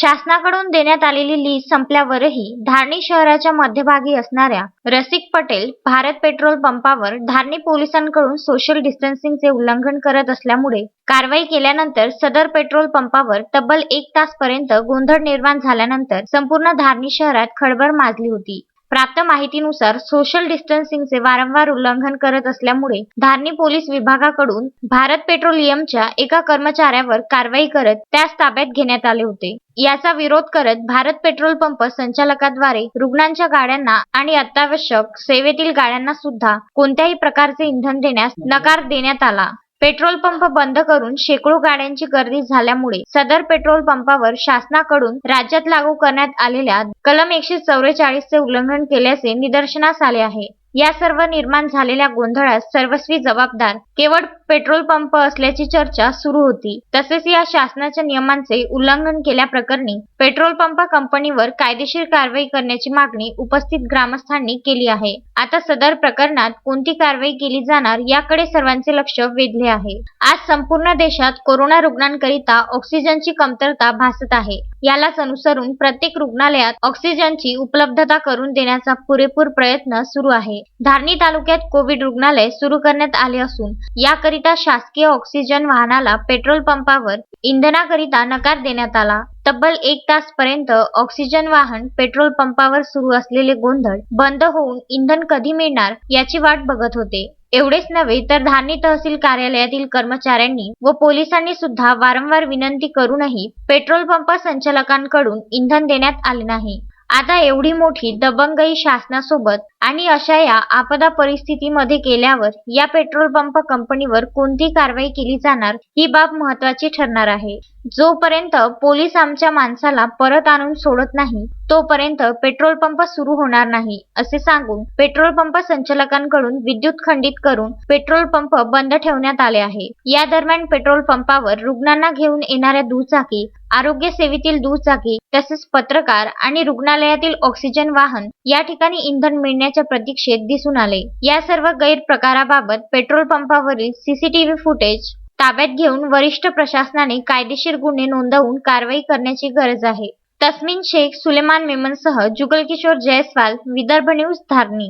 शासनाकडून देण्यात आलेली लीज संपल्यावरही धारणी शहराच्या मध्यभागी असणाऱ्या रसिक पटेल भारत पेट्रोल पंपावर धारणी पोलिसांकडून सोशल डिस्टन्सिंगचे उल्लंघन करत असल्यामुळे कारवाई केल्यानंतर सदर पेट्रोल पंपावर तब्बल एक तासपर्यंत गोंधळ निर्माण झाल्यानंतर संपूर्ण धारणी शहरात खळबळ माजली होती. प्राप्त माहितीनुसार सोशल डिस्टन्सिंगचे वारंवार उल्लंघन करत असल्यामुळे धारणी पोलीस विभागाकडून भारत पेट्रोलियमच्या एका कर्मचाऱ्यावर कारवाई करत त्यास ताब्यात घेण्यात आले होते. याचा विरोध करत भारत पेट्रोल पंप संचालकाद्वारे रुग्णांच्या गाड्यांना आणि अत्यावश्यक सेवेतील गाड्यांना सुद्धा कोणत्याही प्रकारचे इंधन देण्यास नकार देण्यात आला. पेट्रोल पंप बंद करून शेकडो गाड्यांची गर्दी झाल्यामुळे सदर पेट्रोल पंपावर शासनाकडून राज्यात लागू करण्यात आलेल्या कलम एकशे चौवेचाळीसचे उल्लंघन केल्याचे निदर्शनास आले आहे. या सर्व निर्माण झालेल्या गोंधळास सर्वस्वी जबाबदार केवळ पेट्रोल पंप असल्याची चर्चा सुरू होती. तसेच या शासनाच्या नियमांचे उल्लंघन केल्याप्रकरणी पेट्रोल पंप कंपनीवर कायदेशीर कारवाई करण्याची मागणी उपस्थित ग्रामस्थांनी केली आहे. आता सदर प्रकरणात कोणती कारवाई केली जाणार याकडे सर्वांचे लक्ष वेधले आहे. आज संपूर्ण देशात कोरोना रुग्णांकरिता ऑक्सिजनची कमतरता भासत आहे. यालाच अनुसरून प्रत्येक रुग्णालयात ऑक्सिजनची उपलब्धता करून देण्याचा पुरेपूर प्रयत्न सुरू आहे. धारणी तालुक्यात कोविड रुग्णालय सुरू करण्यात आले असून याकरिता शासकीय ऑक्सिजन वाहनाला पेट्रोल पंपावर इंधनाकरिता नकार देण्यात आला. तब्बल एक तास पर्यंत ऑक्सिजन वाहन पेट्रोल पंपावर सुरू असलेले गोंधळ बंद होऊन इंधन कधी मिळणार याची वाट बघत होते. एवढेच नव्हे तर धारणी तहसील कार्यालयातील कर्मचाऱ्यांनी व पोलिसांनी सुद्धा वारंवार विनंती करूनही पेट्रोल पंप संचालकांकडून इंधन देण्यात आले नाही. आता एवढी मोठी दबंगई शासनासोबत आणि अशा या आपदा परिस्थितीमध्ये केल्यावर या पेट्रोल पंप कंपनीवर कोणती कारवाई केली जाणार ही बाब महत्वाची ठरणार आहे. जोपर्यंत पोलीस आमच्या माणसाला परत आणून सोडत नाही तोपर्यंत पेट्रोल पंप सुरू होणार नाही असे सांगून पेट्रोल पंप संचालकांकडून विद्युत खंडित करून पेट्रोल पंप बंद ठेवण्यात आले आहे. या दरम्यान पेट्रोल पंपावर रुग्णांना घेऊन येणाऱ्या दुचाकी आरोग्य सेवेतील दुचाकी तसेच पत्रकार आणि रुग्णालयातील ऑक्सिजन वाहन या ठिकाणी इंधन मिळण्याच्या प्रतीक्षेत दिसून आले. या सर्व गैरप्रकाराबाबत पेट्रोल पंपावरील सीसीटीव्ही फुटेज ताब्यात घेऊन वरिष्ठ प्रशासनाने कायदेशीर गुन्हे नोंदवून कारवाई करण्याची गरज आहे. तस्मिन शेख सुलेमान मेमनसह जुगल किशोर जयस्वाल विदर्भ न्यूज धारणी.